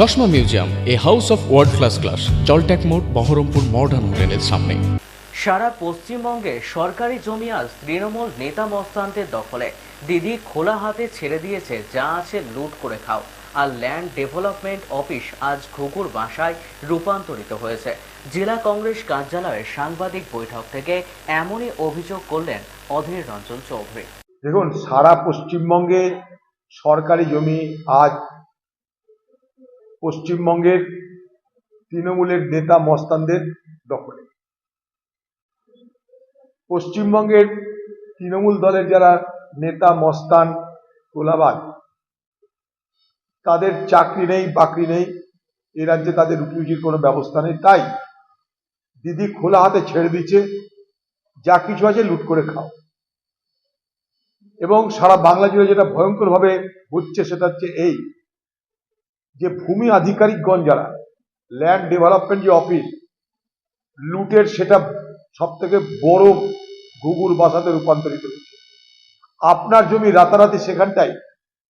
চশমা museum a house of world class class জলট্যাক মোড় Baharampur modern হোটেলের সামনে। সারা পশ্চিমবঙ্গে সরকারি জমি আজ তৃণমূল নেতা মস্তানদের দখলে। দিদি খোলা হাতে ছেড়ে দিয়েছে যা আছে লুট করে খাও। আর ল্যান্ড ডেভেলপমেন্ট অফিস আজ ঘুঘুর বাসায় রূপান্তরিত হয়েছে। জেলা কংগ্রেস কার্যালয়ে সাংবাদিক বৈঠক থেকে এমনই অভিযোগ করলেন অধীর রঞ্জন চৌধুরী। দেখুন সারা পশ্চিমবঙ্গে সরকারি জমি আজ পশ্চিমবঙ্গের তৃণমূলের নেতা মস্তানদের দখলে। পশ্চিমবঙ্গের তৃণমূল দলের যারা নেতা মস্তান তোলাবাদ তাদের চাকরি নেই, বাকরি নেই, এ রাজ্যে তাদের রুজির কোনো ব্যবস্থা নেই। তাই দিদি খোলা হাতে ছেড়ে দিচ্ছে, যা কিছু আছে লুট করে খাও। এবং সারা বাংলা জুড়ে যেটা ভয়ঙ্করভাবে হচ্ছে সেটা হচ্ছে এই যে ভূমি আধিকারিকগণ যারা ল্যান্ড ডেভেলপমেন্ট যে অফিস লুটের সেটা সব থেকে বড় ঘুঘুর বাসাতে রূপান্তরিত হচ্ছে। আপনার জমি রাতারাতি সেখানটাই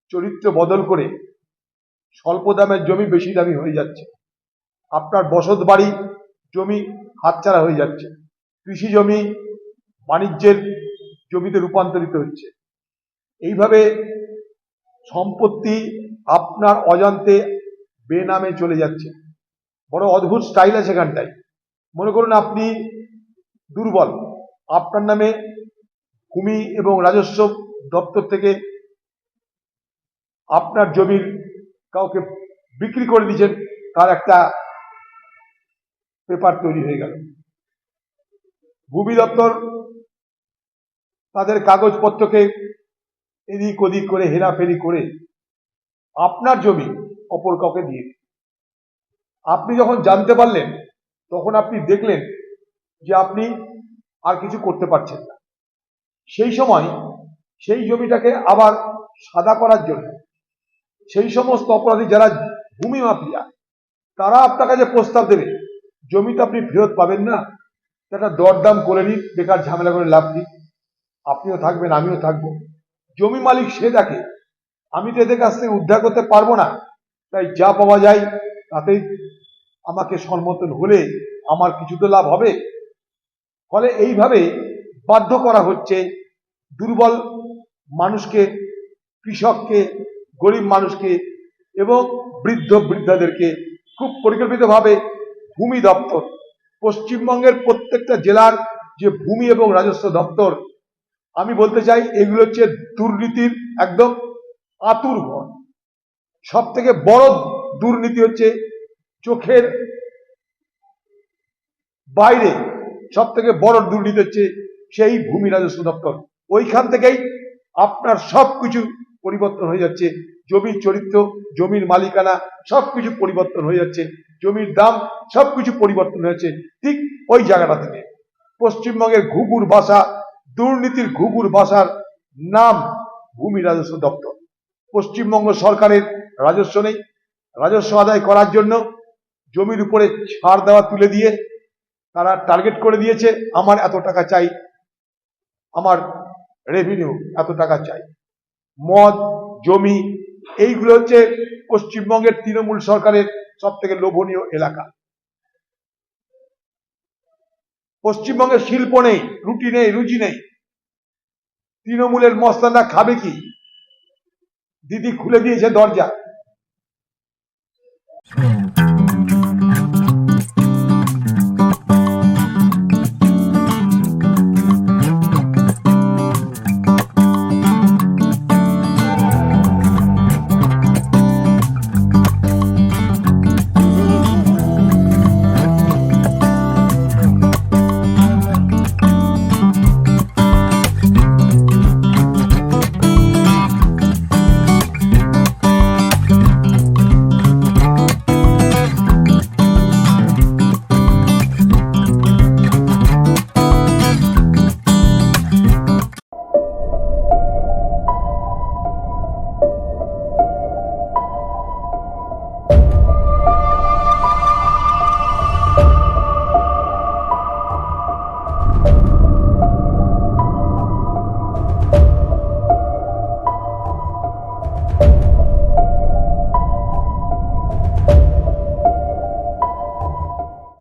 চরিত্র বদল করে স্বল্প দামের জমি বেশি দামি হয়ে যাচ্ছে। আপনার বসত বাড়ি জমি হাতছাড়া হয়ে যাচ্ছে। কৃষি জমি বাণিজ্যের জমিতে রূপান্তরিত হচ্ছে। এইভাবে সম্পত্তি আপনার অজান্তে বেনামে চলে যাচ্ছে। বড় অদ্ভুত স্টাইল আছে এখানটায় মনে করুন আপনি দুর্বল। আপনার নামে ভূমি এবং রাজস্ব দপ্তর থেকে আপনার জমির কাউকে বিক্রি করে দিয়েছেন, তার একটা পেপার তৈরি হয়ে গেল। ভূমি দপ্তর তাদের কাগজপত্রকে এদিক ওদিক করে হেরাফেরি করে আপনার জমি অপর কাউকে দিয়ে আপনি যখন জানতে পারলেন, তখন আপনি দেখলেন যে আপনি আর কিছু করতে পারছেন না। সেই সময় সেই জমিটাকে আবার সাদা করার জন্য সেই সমস্ত অপরাধী যারা ভূমি মাফিয়া, তারা আপনার কাছে প্রস্তাব দেবে, জমিটা আপনি ফেরত পাবেন না। একটা দরদাম করে নিন, বেকার ঝামেলা করে লাভ নেই। আপনিও থাকবেন, আমিও থাকব। জমি মালিক সে দেখে, আমি তো এদের কাছ থেকে উদ্ধার করতে পারব না। তাই যা পাওয়া যায় তাতেই আমাকে সম্মতন হলে আমার কিছু তো লাভ হবে। ফলে এইভাবে বাধ্য করা হচ্ছে দুর্বল মানুষকে, কৃষককে, গরিব মানুষকে এবং বৃদ্ধ বৃদ্ধাদেরকে খুব পরিকল্পিতভাবে ভূমি দপ্তর, পশ্চিমবঙ্গের প্রত্যেকটা জেলার যে ভূমি এবং রাজস্ব দপ্তর, আমি বলতে চাই এগুলো হচ্ছে দুর্নীতির একদম আতুর ঘর সব থেকে বড় দুর্নীতি হচ্ছে চোখের বাইরে সব থেকে বড় দুর্নীতি হচ্ছে সেই ভূমি রাজস্ব দপ্তর। ওইখান থেকেই আপনার সব কিছু পরিবর্তন হয়ে যাচ্ছে। জমির চরিত্র, জমির মালিকানা সব কিছু পরিবর্তন হয়ে যাচ্ছে। জমির দাম সব কিছু পরিবর্তন হয়েছে ঠিক ওই জায়গাটা থেকে। পশ্চিমবঙ্গের ঘুঘুর ভাষা দুর্নীতির ঘুঘুর ভাষার নাম ভূমি রাজস্ব দপ্তর। পশ্চিমবঙ্গ সরকারের রাজস্ব নেই। রাজস্ব আদায় করার জন্য জমির উপরে ছাড় দেওয়া তুলে দিয়ে তারা টার্গেট করে দিয়েছে, আমার এত টাকা চাই, আমার রেভিনিউ এত টাকা চাই। মদ, জমি, এইগুলো হচ্ছে পশ্চিমবঙ্গের তৃণমূল সরকারের সব থেকে লোভনীয় এলাকা। পশ্চিমবঙ্গে শিল্প নেই, রুটি নেই রুচি নেই। তৃণমূলের মস্তানরা খাবে কি? দিদি খুলে দিয়েছে দরজা।